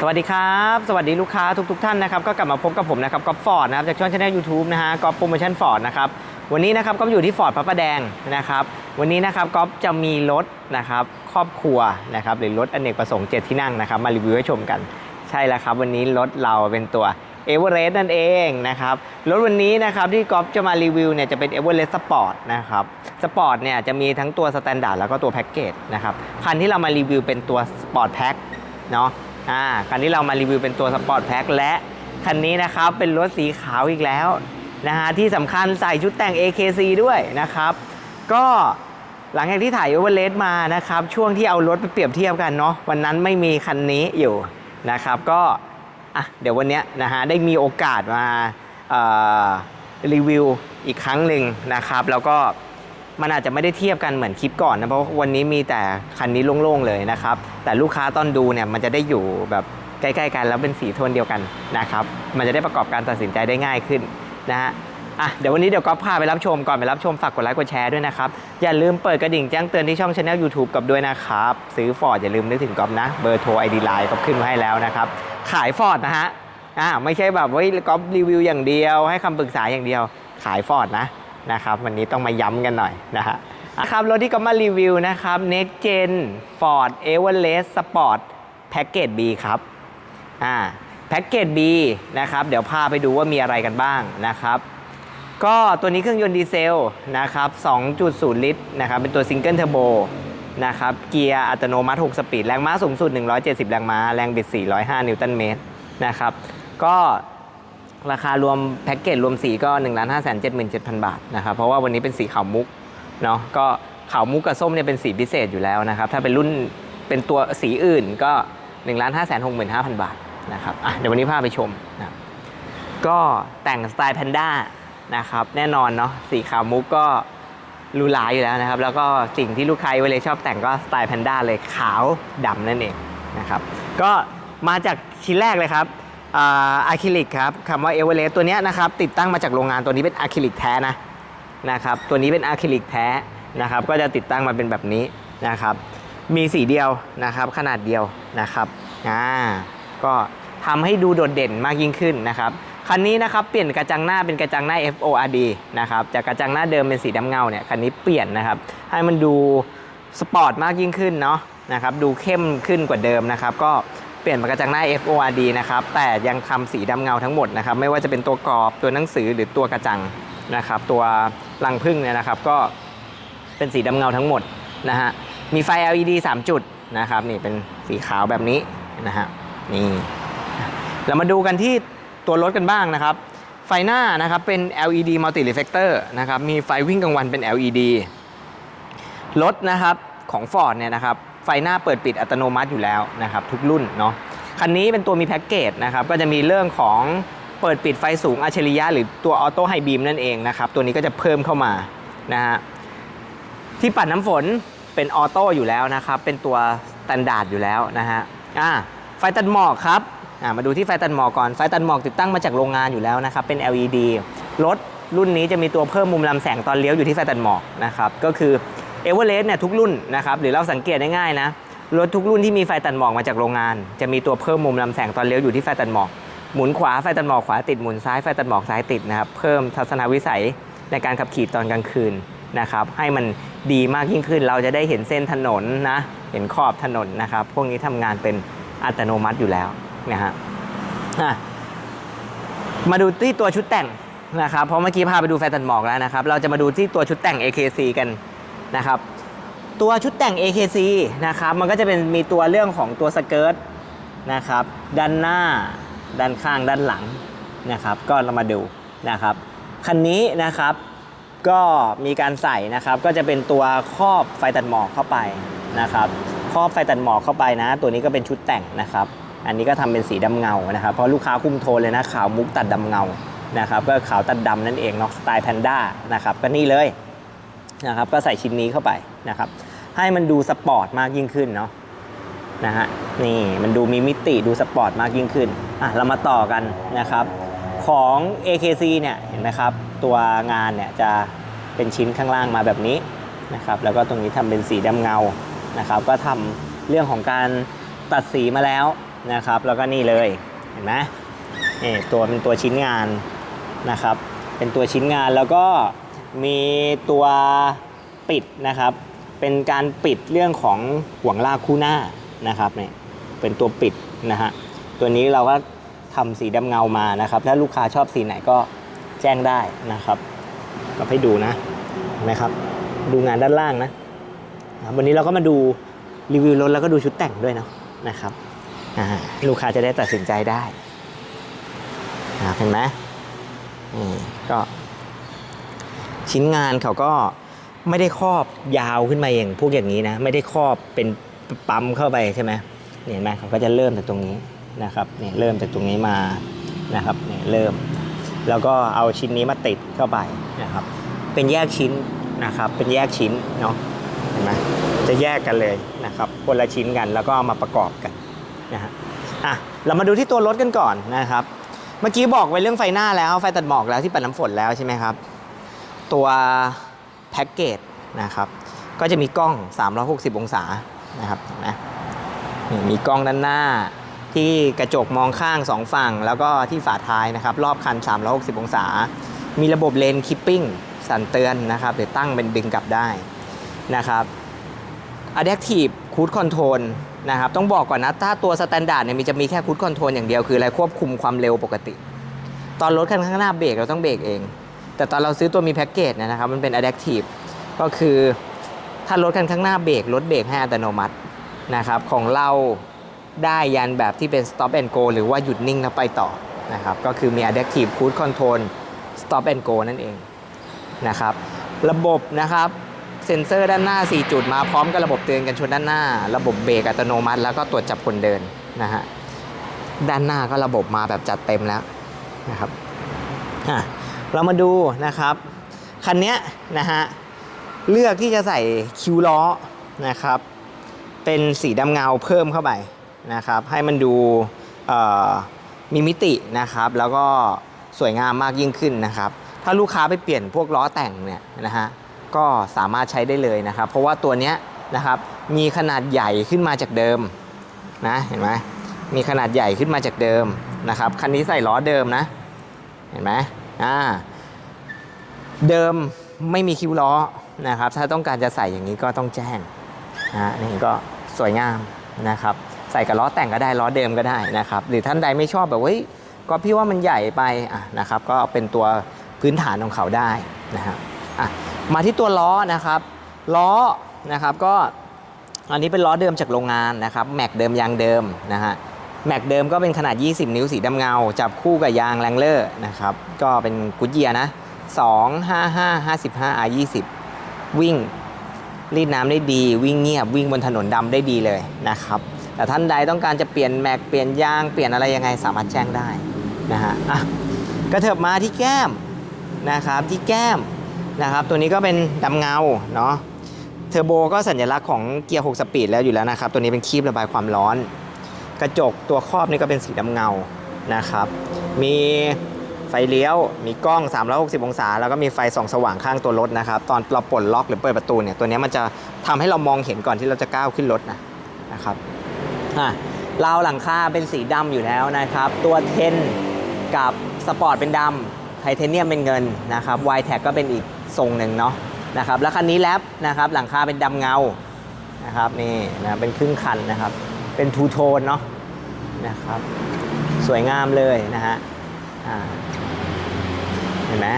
สวัสดีครับ สวัสดีลูกค้าทุกๆท่านนะครับก็กลับมาพบกับผมนะครับก๊อฟฟอร์ดนะครับจากช่องช anel YouTube นะฮะก๊อฟโปรโมชั่นฟอร์ดนะครับวันนี้นะครับก๊อยู่ที่ฟอร์ดพระประแดงนะครับวันนี้นะครับก๊อฟจะมีรถนะครับครอบครัวนะครับหรือรถอเนกประสงค์เจ็ดที่นั่งนะครับมารีวิวให้ชมกันใช่แล้วครับวันนี้รถเราเป็นตัวเอเวอเรสต์นั่นเองนะครับรถวันนี้นะครับที่ก๊อฟจะมารีวิวเนี่ยจะเป็นเอเวอเรสต์สปอร์ตนะครับสปอร์ตเนี่ยจะมีทั้งตัวสแตนดาร์ดแล้วก็ตัวแพ็กเกจนะครับคันที่เรามารีวิวเป็นตัวสปอร์ตแพ็คเนาะ อ่าคันที่เรามารีวิวเป็นตัวสปอร์ตแพ็คและคันนี้นะครับเป็นรถสีขาวอีกแล้วนะฮะที่สำคัญใส่ชุดแต่ง AKC ด้วยนะครับ ก็หลังจากที่ถ่ายเอเวอเรสมานะครับ ช่วงที่เอารถไปเปรียบเทียบกันเนาะวันนั้นไม่มีคันนี้อยู่นะครับ ก็อะเดี๋ยววันนี้นะฮะได้มีโอกาสมารีวิวอีกครั้งหนึ่งนะครับ แล้วก็ มันอาจจะไม่ได้เทียบกันเหมือนคลิปก่อนนะเพราะวันนี้มีแต่คันนี้โล่งๆเลยนะครับ แต่ลูกค้าตอนดูเนี่ยมันจะได้อยู่แบบใกล้ๆกันแล้วเป็นสีโทนเดียวกันนะครับมันจะได้ประกอบการตัดสินใจได้ง่ายขึ้นนะฮะอะเดี๋ยววันนี้เดี๋ยวก็พาไปรับชมก่อนไปรับชมฝากกดไลค์กดแชร์ด้วยนะครับ อย่าลืมเปิดกระดิ่งแจ้งเตือนที่ช่องช anel YouTube กับด้วยนะครับ ซื้อฟอร์ดอย่าลืมนึกถึงก๊อฟนะ เบอร์โทรไอดีไลน์ก็ขึ้นมาให้แล้วนะครับ ขายฟอร์ดนะฮะอ่าไม่ใช่แบบว่าก๊อฟรีวิวอย่างเดียว ให้คำปรึกษาอย่างเดียว ขายฟอร์ดนะ นะครับวันนี้ต้องมาย้ำกันหน่อยนะฮะอะครับรถที่ก๊อฟมารีวิวนะครับ Next Gen Ford Everest Sport Package B ครับอ่าแพ็กเกจ B นะครับเดี๋ยวพาไปดูว่ามีอะไรกันบ้างนะครับ ก็ตัวนี้เครื่องยนต์ดีเซลนะครับ 2.0 ลิตรนะครับเป็นตัวซิงเกิลเทอร์โบนะครับเกียร์อัตโนมัติ 6 สปีด แรงม้าสูงสุด 170 แรงม้า แรงบิด 405 นิวตันเมตรนะครับก็ ราคารวมแพ็กเกจรวมสีก็1 5 7 7 0 0 0บาทนะครับเพราะว่าวันนี้เป็นสีขาวมุกเนาะก็ขาวมุกกับส้มเนี่ยเป็นสีพิเศษอยู่แล้วนะครับถ้าเป็นรุ่นเป็นตัวสีอื่นก็1 5 6 5 0 0 0บาทนะครับอะเดี๋ยววันนี้พาไปชมนะก็แต่งสไตล์แพนด้านะครับแน่นอนเนาะสีขาวมุกก็รูหราอยู่แล้วนะครับ แล้วก็สิ่งที่ลูกค้าเวเลชอบแต่งก็สไตล์แพนด้าเลยขาวดำนั่นเองนะครับก็มาจากชิ้นแรกเลยครับ อะคริลิกครับคำว่าเอเวอเรสต์ตัวนี้นะครับติดตั้งมาจากโรงงานตัวนี้เป็นอะคริลิกแท้นะนะครับตัวนี้เป็นอะคริลิกแท้นะครับก็จะติดตั้งมาเป็นแบบนี้นะครับมีสีเดียวนะครับขนาดเดียวนะครับอ่าก็ทำให้ดูโดดเด่นมากยิ่งขึ้นนะครับคันนี้นะครับเปลี่ยนกระจังหน้าเป็นกระจังหน้า FORD นะครับจากกระจังหน้าเดิมเป็นสีดำเงาเนี่ยคันนี้เปลี่ยนนะครับให้มันดูสปอร์ตมากยิ่งขึ้นเนาะนะครับดูเข้มขึ้นกว่าเดิมนะครับก็ เปลี่ยนเป็นกระจังหน้า FORD นะครับ แต่ยังทำสีดำเงาทั้งหมดนะครับ ไม่ว่าจะเป็นตัวกรอบตัวหนังสือหรือตัวกระจังนะครับ ตัวรังพึ่งเนี่ยนะครับ ก็เป็นสีดำเงาทั้งหมดนะฮะ มีไฟ LED 3 จุดนะครับ นี่เป็นสีขาวแบบนี้นะฮะ นี่ เรามาดูกันที่ตัวรถกันบ้างนะครับ ไฟหน้านะครับเป็น LED multi reflector นะครับ มีไฟวิ่งกลางวันเป็น LED รถนะครับของ Ford เนี่ยนะครับ ไฟหน้าเปิดปิดอัตโนมัติอยู่แล้วนะครับทุกรุ่นเนาะคันนี้เป็นตัวมีแพ็กเกจนะครับก็จะมีเรื่องของเปิดปิดไฟสูงอัจฉริยะหรือตัวออโต้ไฮบีมนั่นเองนะครับตัวนี้ก็จะเพิ่มเข้ามานะฮะที่ปัดน้ำฝนเป็นออโต้อยู่แล้วนะครับเป็นตัวสแตนดาร์ดอยู่แล้วนะฮะอ่าไฟตัดหมอกครับอ่ามาดูที่ไฟตัดหมอกก่อนไฟตัดหมอกติดตั้งมาจากโรงงานอยู่แล้วนะครับเป็น LED รถรุ่นนี้จะมีตัวเพิ่มมุมลำแสงตอนเลี้ยวอยู่ที่ไฟตัดหมอกนะครับก็คือ เอเวอเรสต์เนี่ยทุกรุ่นนะครับหรือเราสังเกตได้ง่ายนะรถทุกรุ่นที่มีไฟตัดหมอกมาจากโรงงาน จะมีตัวเพิ่มมุมลำแสงตอนเลี้ยวอยู่ที่ไฟตัดหมอกหมุนขวาไฟตัดหมอกขวาติดหมุนซ้ายไฟตัดหมอกซ้ายติดนะครับเพิ่มทัศนวิสัยในการขับขี่ตอนกลางคืนนะครับให้มันดีมากยิ่งขึ้น เราจะได้เห็นเส้นถนนนะเห็นขอบถนนนะครับพวกนี้ทำงานเป็นอัตโนมัติอยู่แล้วนะฮะอะมาดูที่ตัวชุดแต่งนะครับเพราะเมื่อกี้พาไปดูไฟตัดหมอกแล้วนะครับเราจะมาดูที่ตัวชุดแต่ง AKC กัน นะครับตัวชุดแต่ง AKC นะครับมันก็จะเป็นมีตัวเรื่องของตัวสเกิร์ตนะครับด้านหน้าด้านข้างด้านหลังนะครับก็เรามาดูนะครับคันนี้นะครับก็มีการใส่นะครับก็จะเป็นตัวครอบไฟตัดหมอกเข้าไปนะครับครอบไฟตัดหมอกเข้าไปนะ ตัวนี้ก็เป็นชุดแต่งนะครับอันนี้ก็ทำเป็นสีดำเงานะครับเพราะลูกค้าคุ้มโทนเลยนะขาวมุกตัดดำเงานะครับก็ขาวตัดดำนั่นเองเนาะสไตล์แพนด้านะครับก็นี่เลย นะครับก็ใส่ชิ้นนี้เข้าไปนะครับ ให้มันดูสปอร์ตมากยิ่งขึ้นเนาะนะฮะนี่มันดูมีมิติดูสปอร์ตมากยิ่งขึ้นอะเรามาต่อกันนะครับของ AKC เนี่ยเห็นไหมครับ ตัวงานเนี่ยจะเป็นชิ้นข้างล่างมาแบบนี้นะครับแล้วก็ตรงนี้ทำเป็นสีดำเงานะครับ ก็ทำเรื่องของการตัดสีมาแล้วนะครับ แล้วก็นี่เลยเห็นไหมนี่ตัวเป็นตัวชิ้นงานนะครับ เป็นตัวชิ้นงานแล้วก็ มีตัวปิดนะครับ เป็นการปิดเรื่องของห่วงลากคู่หน้านะครับเนี่ยเป็นตัวปิดนะฮะตัวนี้เราก็ทำสีดำเงามานะครับ ถ้าลูกค้าชอบสีไหนก็แจ้งได้นะครับก็ให้ดูนะเห็นไหมครับ ดูงานด้านล่างนะวันนี้เราก็มาดูรีวิวรถแล้วก็ดูชุดแต่งด้วยนะนะครับลูกค้าจะได้ตัดสินใจได้เห็นไหมอืมก็ ชิ้นงานเขาก็ไม่ได้ครอบยาวขึ้นมาอย่างพวกอย่างนี้นะ ไม่ได้ครอบเป็นปั๊มเข้าไปใช่ไหมเห็นไหมเขาก็จะเริ่มจากตรงนี้นะครับเนี่ยเริ่มจากตรงนี้มานะครับเนี่ยเริ่ม แล้วก็เอาชิ้นนี้มาติดเข้าไปนะครับ เป็นแยกชิ้นนะครับ เป็นแยกชิ้นเนาะเห็นไหมจะแยกกันเลยนะครับคนละชิ้นกันแล้วก็เอามาประกอบกันนะฮะอะเรามาดูที่ตัวรถกันก่อนนะครับ เมื่อกี้บอกไว้เรื่องไฟหน้าแล้วไฟตัดหมอกแล้วที่ปัดน้ำฝนแล้วใช่ไหมครับ ตัวแพ็กเกจนะครับ ก็จะมีกล้อง 360 องศานะครับนไหมนี่มีกล้องด้านหน้าที่กระจกมองข้างสองฝั่ง แล้วก็ที่ฝาท้ายนะครับ รอบคัน 360 องศา มีระบบเลนคิปปิ้งสั่นเตือนนะครับหรือตั้งเป็นดึงกลับได้นะครับ Adaptive Cruise Control นะครับ ต้องบอกก่อนนะ ถ้าตัว Standard เนี่ยมีจะมีแค่ Cruise Control อย่างเดียวคืออะไรควบคุมความเร็วปกติ ตอนรถคันข้างหน้าเบรกเราต้องเบรกเอง แต่ตอนเราซื้อตัวมีแพ็กเกจนยนะครับ มันเป็น Adaptive ก็คือถ้ารถคันข้างหน้าเบรกรถเบรกให้อัตโนมัตินะครับ ของเราได้ยันแบบที่เป็น Stop and Go หรือว่าหยุดนิ่งแล้วไปต่อนะครับ ก็คือมี Adaptive Cruise Control Stop and Go นั่นเองนะครับ ระบบนะครับเซ็นเซอร์ด้านหน้า 4 จุดมาพร้อมกับระบบเตือนกันชนด้านหน้า ระบบเบรกอัตโนมัติ แล้วก็ตรวจจับคนเดินนะฮะด้านหน้าก็ระบบมาแบบจัดเต็มแล้วนะครับอะ เรามาดูนะครับ คันนี้นะฮะ เลือกที่จะใส่คิวล้อนะครับ เป็นสีดำเงาเพิ่มเข้าไปนะครับ ให้มันดูมีมิตินะครับ แล้วก็สวยงามมากยิ่งขึ้นนะครับ ถ้าลูกค้าไปเปลี่ยนพวกล้อแต่งเนี่ยนะฮะ ก็สามารถใช้ได้เลยนะครับ เพราะว่าตัวเนี้ยนะครับ มีขนาดใหญ่ขึ้นมาจากเดิมนะเห็นไหมมีขนาดใหญ่ขึ้นมาจากเดิมนะครับ คันนี้ใส่ล้อเดิมนะ เห็นไหม อ่าเดิมไม่มีคิ้วล้อนะครับ ถ้าต้องการจะใส่อย่างนี้ก็ต้องแจ้งนะนี่ก็สวยงามนะครับ ใส่กับล้อแต่งก็ได้ล้อเดิมก็ได้นะครับ หรือท่านใดไม่ชอบแบบเฮ้ยก็พี่ว่ามันใหญ่ไปอะนะครับ ก็เป็นตัวพื้นฐานของเขาได้นะครับอะมาที่ตัวล้อนะครับ ล้อนะครับก็อันนี้เป็นล้อเดิมจากโรงงานนะครับ แม็กเดิมยางเดิมนะฮะ แม็กเดิมก็เป็นขนาด 20 นิ้วสีดำเงา จับคู่กับยางแรงเลอร์นะครับ ก็เป็นกุดเยียนะ 2 5 5 55 R 20 วิ่งรีดน้ำได้ดี วิ่งเงียบวิ่งบนถนนดำได้ดีเลยนะครับ แต่ท่านใดต้องการจะเปลี่ยนแม็กเปลี่ยนยางเปลี่ยนอะไรยังไงสามารถแจ้งได้นะฮะอะกระเถิบมาที่แก้มนะครับที่แก้มนะครับ ตัวนี้ก็เป็นดำเงาเนาะเทอร์โบก็สัญลักษณ์ของเกียร์ 6 สปีดแล้วอยู่แล้วนะครับ ตัวนี้เป็นคีบระบายความร้อน ระจกตัวครอบนี่ก็เป็นสีดำเงานะครับ มีไฟเลี้ยว มีกล้อง 360 องศา แล้วก็มีไฟส่องสว่างข้างตัวรถนะครับ ตอนเราปลดล็อกหรือเปิดประตูเนี่ย ตัวนี้มันจะทำให้เรามองเห็นก่อนที่เราจะก้าวขึ้นรถนะนะครับอะราวหลังคาเป็นสีดำอยู่แล้วนะครับ ตัวเทนกับสปอร์ตเป็นดำไทเทเนียมเป็นเงินนะครับไวแท็กก็เป็นอีกทรงหนึ่งเนาะนะครับ แล้วคันนี้แลปนะครับ หลังคาเป็นดำเงานะครับนี่นะเป็นครึ่งคันนะครับ เป็นทูโทนเนาะ นะครับ สวยงามเลยนะฮะเห็นไหม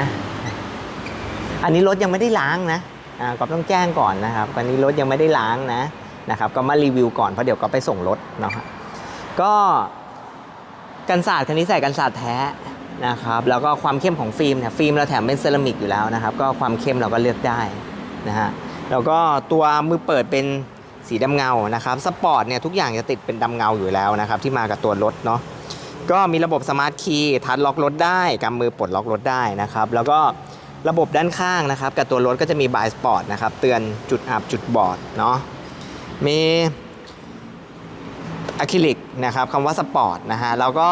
อันนี้รถยังไม่ได้ล้างนะก็ต้องแจ้งก่อนนะครับอันนี้รถยังไม่ได้ล้างนะนะครับ ก็มารีวิวก่อนเพราะเดี๋ยวก็ไปส่งรถเนาะก็กันศาสตร์คันนี้ใส่กันศาสตร์แท้นะครับ แล้วก็ความเข้มของฟิล์มเนี่ยฟิล์มเราแถมเป็นเซรามิกอยู่แล้วนะครับ ก็ความเข้มเราก็เลือกได้นะฮะแล้วก็ตัวมือเปิดเป็น สีดำเงานะครับสปอร์ตเนี่ยทุกอย่างจะติดเป็นดำเงาอยู่แล้วนะครับที่มากับตัวรถเนาะก็มีระบบสมาร์ทคีย์ทัชล็อกรถได้กำมือปลดล็อกรถได้นะครับแล้วก็ระบบด้านข้างนะครับกับตัวรถก็จะมีบายสปอร์ตนะครับเตือนจุดอับจุดบอดเนาะมีอะคริลิกนะครับคำว่าสปอร์ตนะฮะแล้วก็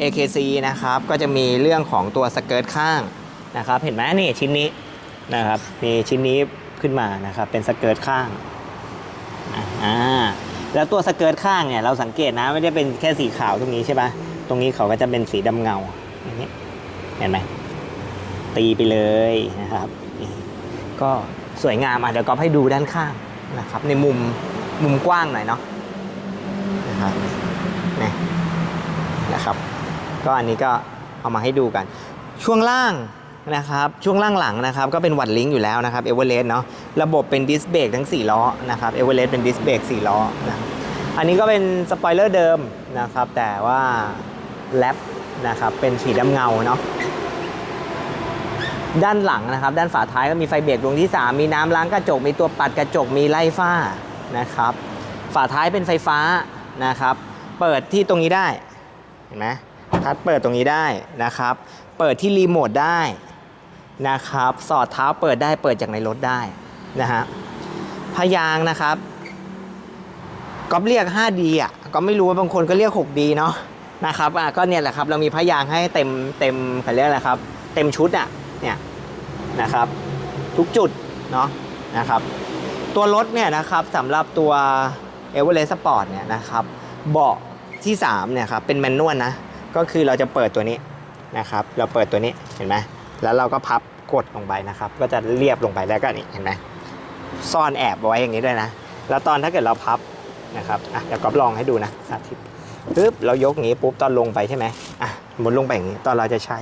AKC นะครับก็จะมีเรื่องของตัวสเกิร์ตข้างนะครับเห็นไหมนี่ชิ้นนี้นะครับมีชิ้นนี้ขึ้นมานะครับเป็นสเกิร์ตข้าง แล้วตัวสเกิร์ตข้างเนี่ยเราสังเกตนะไม่ได้เป็นแค่สีขาวตรงนี้ใช่ปะตรงนี้เขาก็จะเป็นสีดำเงาอย่างนี้เห็นไหมตีไปเลยนะครับ ก็สวยงามอะเดี๋ยวก็ให้ดูด้านข้างนะครับ ในมุมมุมกว้างหน่อยเนาะนะครับนี่นะครับ ก็อันนี้ก็เอามาให้ดูกัน ช่วงล่าง นะครับช่วงล่างหลังนะครับก็เป็นวัดลิงก์อยู่แล้วนะครับเอเวอเรสต์เนาะระบบเป็นดิสเบรกทั้ง 4 ล้อนะครับเอเวอเรสต์เป็นดิสเบรก4ล้อนะอันนี้ก็เป็นสปอยเลอร์เดิมนะครับแต่ว่าแลปนะครับเป็นสีดำเงาเนาะด้านหลังนะครับด้านฝาท้ายก็มีไฟเบรกดวงที่ 3 มีน้ำล้างกระจก มีตัวปัดกระจกมีไล่ฝ้านะครับฝาท้ายเป็นไฟฟ้านะครับเปิดที่ตรงนี้ได้เห็นไหมทัดเปิดตรงนี้ได้นะครับ เปิดที่รีโมทได้ นะครับ สอดเท้าเปิดได้เปิดจากในรถได้นะฮะพยางนะครับก็เรียก 5D อะก็ไม่รู้ว่าบางคนก็เรียก 6D เนาะนะครับอะก็เนี่ยแหละครับเรามีพยางให้เต็มเต็มเขาเรียกอะไรครับ เต็มชุดอะเนี่ยนะครับ ทุกจุดเนาะนะครับ ตัวรถเนี่ยนะครับสำหรับตัว e v e r e s t Sport เนี่ยนะครับเบาะที่3เนี่ยครับเป็นแมนนวลนะก็คือเราจะเปิดตัวนี้นะครับ เราเปิดตัวนี้เห็นไหมแล้วเราก็พับ กดลงไปนะครับ ก็จะเรียบลงไปแล้วก็นี่เห็นไหมซ่อนแอบเอาไว้อย่างนี้ด้วยนะ แล้วตอนถ้าเกิดเราพับนะครับอะเดี๋ยวก๊อฟลองให้ดูนะสาธิตปึ๊บเรายกอย่างนี้ปุ๊บตอนลงไปใช่ไหมอะหมุนลงไปอย่างนี้ตอนเราจะใช้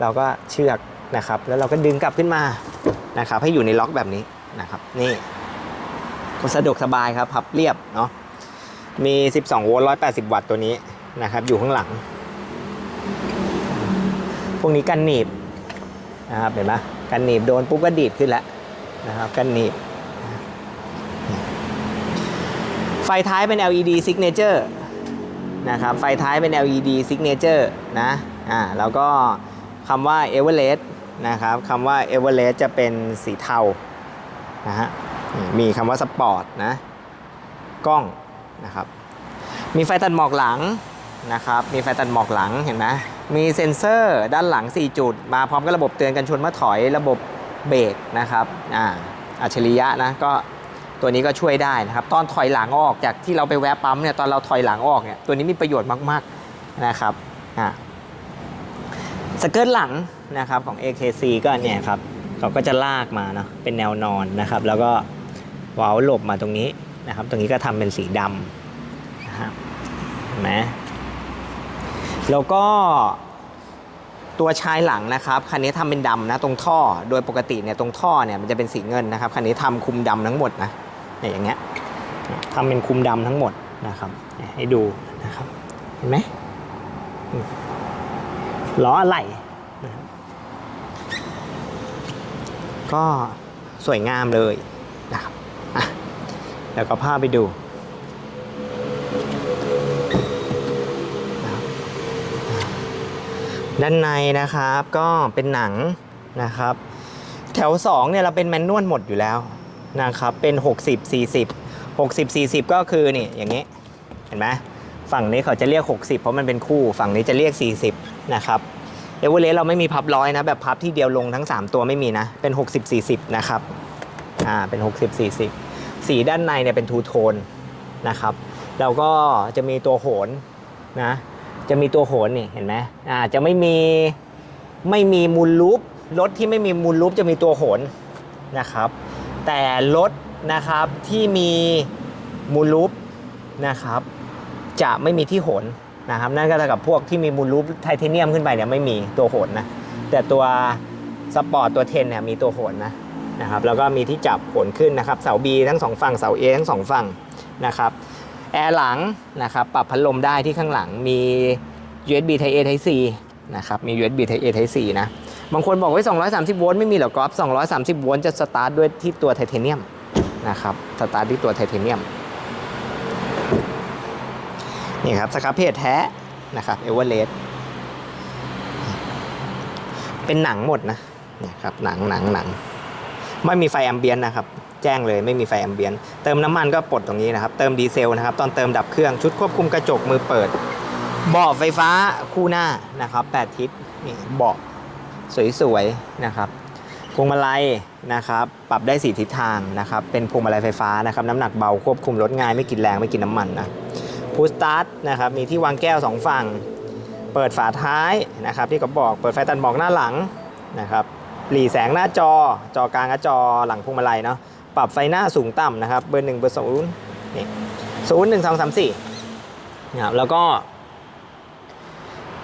เราก็เชือกนะครับ แล้วเราก็ดึงกลับขึ้นมานะครับ ให้อยู่ในล็อกแบบนี้นะครับ นี่ก็สะดวกสบายครับพับเรียบเนาะมี 12 โวลต์ 180 วัตต์ตัวนี้นะครับ อยู่ข้างหลัง พวกนี้กันหนีบ นะครับเห็นไหมกันหนีบโดนปุ๊บก็ดีดขึ้นแล้วนะครับกันหนีบ ไฟท้ายเป็น LED signature นะครับไฟท้ายเป็น LED signature นะอ่าแล้วก็คำว่า Everest นะครับคำว่า Everest จะเป็นสีเทานะฮะมีคำว่าสปอร์ตนะกล้องนะครับมีไฟตัดหมอกหลังนะครับมีไฟตัดหมอกหลังเห็นไหม มีเซ็นเซอร์ด้านหลัง 4 จุด มาพร้อมกับระบบเตือนกันชนเมื่อถอยระบบเบรกนะครับอ่าอัจฉริยะนะก็ตัวนี้ก็ช่วยได้นะครับ ตอนถอยหลังออกจากที่เราไปแวะปั๊มเนี่ยตอนเราถอยหลังออกเนี่ยตัวนี้มีประโยชน์มากๆนะครับอ่าสเกิร์ตหลังนะครับของ AKC ก็เนี่ยครับเขาก็จะลากมาเนาะเป็นแนวนอนนะครับ แล้วก็วาล์วหลบมาตรงนี้นะครับ ตรงนี้ก็ทำเป็นสีดำนะครับเห็นไหม แล้วก็ตัวชายหลังนะครับคันนี้ทำเป็นดำนะตรงท่อ โดยปกติเนี่ยตรงท่อเนี่ยมันจะเป็นสีเงินนะครับคันนี้ทำคุมดำทั้งหมดนะเนี่ยอย่างเงี้ยทำเป็นคุมดำทั้งหมดนะครับให้ดูนะครับเห็นไหมล้ออะไหล่นะครับก็สวยงามเลยนะครับอะเดี๋ยวก็พาไปดู ด้านในนะครับก็เป็นหนังนะครับ แถว2เนี่ยเราเป็นแมนนวลหมดอยู่แล้วนะครับเป็น 60 40 60 40 ก็คือนี่อย่างนี้เห็นไหมฝั่งนี้เขาจะเรียก 60 เพราะมันเป็นคู่ฝั่งนี้จะเรียก 40 นะครับเอเวอเรสต์เราไม่มีพับร้อยนะ แบบพับที่เดียวลงทั้ง 3 ตัวไม่มีนะ เป็น 60 40 นะครับอ่าเป็น 60 40 สีด้านในเนี่ยเป็นทูโทนนะครับแล้วก็จะมีตัวโหนนะ จะมีตัวโหนนี่เห็นไหมอ่าจะไม่มีไม่มีมูลลูปรถที่ไม่มีมูลลูปจะมีตัวโหนนะครับ แต่รถนะครับที่มีมูลลูปนะครับจะไม่มีที่โหนนะครับนั่นก็เท่ากับพวกที่มีมูลลูปไทเทเนียมขึ้นไปเนี่ยไม่มีตัวโหนนะแต่ตัวสปอร์ตตัวเทนเนี่ยมีตัวโหนนะนะครับแล้วก็มีที่จับโหนขึ้นนะครับเสา B ทั้งสองฝั่งเสา A ทั้งสองฝั่งนะครับ แอร์หลังนะครับปรับพัดลมได้ที่ข้างหลังมี USB Type A Type C นะครับมี USB Type A Type C นะบางคนบอกว่า230 โวลต์ไม่มีหรอกกอล์ฟ230 โวลต์จะสตาร์ทด้วยที่ตัวไทเทเนียมนะครับสตาร์ทที่ตัวไทเทเนียมนี่ครับสครับเพจแท้นะครับเอเวอร์เรสต์เป็นหนังหมดนะนี่ครับหนังหนังหนังไม่มีไฟแอมเบียนนะครับ แจ้งเลยไม่มีไฟแอมเบียนเติมน้ำมันก็ปลดตรงนี้นะครับ เติมดีเซลนะครับ ตอนเติมดับเครื่องชุดควบคุมกระจกมือเปิด เบาะไฟฟ้าคู่หน้านะครับ8ทิศนี่เบาะสวยๆนะครับพวงมาลัยนะครับ ปรับได้สีทิศทางนะครับ เป็นพวงมาลัยไฟฟ้านะครับ น้ำหนักเบาควบคุมรถง่ายไม่กินแรงไม่กินน้ำมันนะพูสตาร์ทนะครับ มีที่วางแก้วสองฝั่ง เปิดฝาท้ายนะครับ ที่ก็บอกเปิดไฟตัดหมอกหน้าหลังนะครับหลีแสงหน้าจอจอกลางกับจอหลังพวงมาลัยเนาะ ปรับไฟหน้าสูงต่ำนะครับ เบอร์หนึ่งเบอร์ศูนย์นี่ศูนย์หนึ่งสองสามสี่นะครับแล้วก็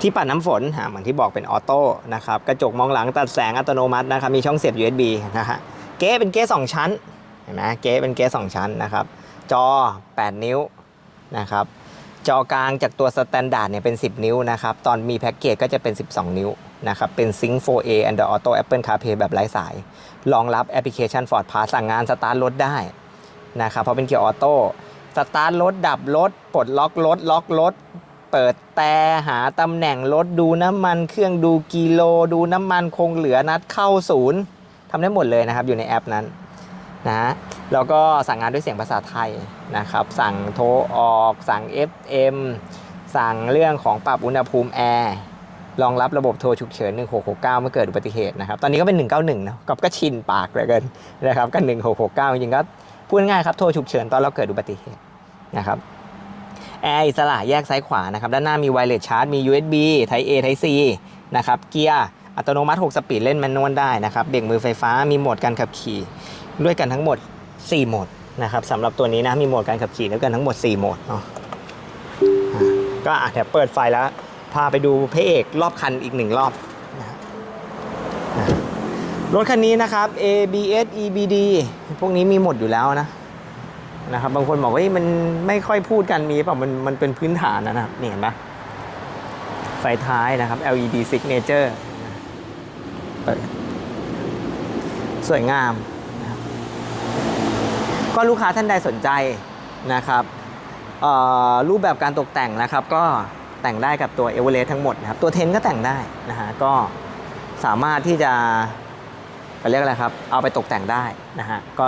ที่ปัดน้ำฝนอ่าเหมือนที่บอกเป็นออโต้นะครับกระจกมองหลังตัดแสงอัตโนมัตินะครับมีช่องเสียบ USB นะฮะเก๊เป็นเก๊สองชั้นเห็นไหมเก๊เป็นเก๊สองชั้นนะครับจอ 8 นิ้วนะครับจอกลางจากตัวสแตนดาร์ดเนี่ยเป็น 10 นิ้วนะครับตอนมีแพ็กเกจก็จะเป็น 12 นิ้ว นะครับ เป็น Sync 4A Android Auto Apple CarPlay แบบไร้สาย รองรับแอปพลิเคชัน Ford Pass สั่งงานสตาร์ทรถได้นะครับ เพราะเป็นเกียร์ออโต้ สตาร์ทรถ ดับรถ ปลดล็อกรถ ล็อกรถ เปิดแต่หาตำแหน่งรถ ดูน้ำมันเครื่อง ดูกิโล ดูน้ำมันคงเหลือนัดเข้าศูนย์ทำได้หมดเลยนะครับ อยู่ในแอปนั้นนะแล้วก็สั่งงานด้วยเสียงภาษาไทยนะครับ สั่งโทรออก สั่ง FM สั่งเรื่องของปรับอุณหภูมิแอร์ รองรับระบบโทรฉุกเฉิน 1669 เมื่อเกิดอุบัติเหตุนะครับ ตอนนี้ก็เป็น 191 นะก็ก็ชินปากเหลือเกินนะครับก็ 1669 จริงๆก็พูดง่ายครับ โทรฉุกเฉินตอนเราเกิดอุบัติเหตุนะครับแอร์อิสระแยกซ้ายขวานะครับ ด้านหน้ามีไวเลสชาร์จ มี USB Type A Type C นะครับ เกียร์อัตโนมัติ 6 สปีดเล่นแมนนวลได้นะครับ เบรกมือไฟฟ้า มีโหมดการขับขี่ ด้วยกันทั้งหมด 4 โหมดนะครับสำหรับตัวนี้นะ มีโหมดการขับขี่ด้วยกันทั้งหมด 4 โหมดเนาะก็อะเดี๋ยวเปิดไฟแล้ว พาไปดูพระเอกรอบคันอีกหนึ่งรอบนะครับนะรถคันนี้นะครับ ABS EBD พวกนี้มีหมดอยู่แล้วนะนะครับบางคนบอกว่ามันไม่ค่อยพูดกันมีเปล่ามันมันเป็นพื้นฐานนะนะครับนี่เห็นปะไฟท้ายนะครับ LED signature สวยงาม ก็ลูกค้าท่านใดสนใจนะครับรูปแบบการตกแต่งนะครับก็ แต่งได้กับตัว e v e r e s t ทั้งหมดนะครับตัวเทนก็แต่งได้นะฮะก็สามารถที่จะเรียกอะไรครับ เอาไปตกแต่งได้นะฮะก็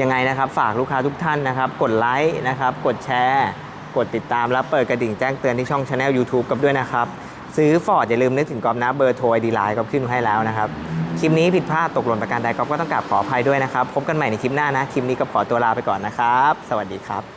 ยังไงนะครับฝากลูกค้าทุกท่านนะครับ กดไลค์นะครับ กดแชร์ กดติดตามและเปิดกระดิ่งแจ้งเตือนที่ช่อง Channel YouTube กับด้วยนะครับ ซื้อฟอร์ดอย่าลืมนึกถึงกอฟนะเบอร์โทรไอดีไลน์ก็ขึ้นให้แล้วนะครับ คลิปนี้ผิดพลาดตกหล่นประการใดก็ก็ต้องกราบขออภัยด้วยนะครับ พบกันใหม่ในคลิปหน้านะ คลิปนี้ก็ขอตัวลาไปก่อนนะครับ สวัสดีครับ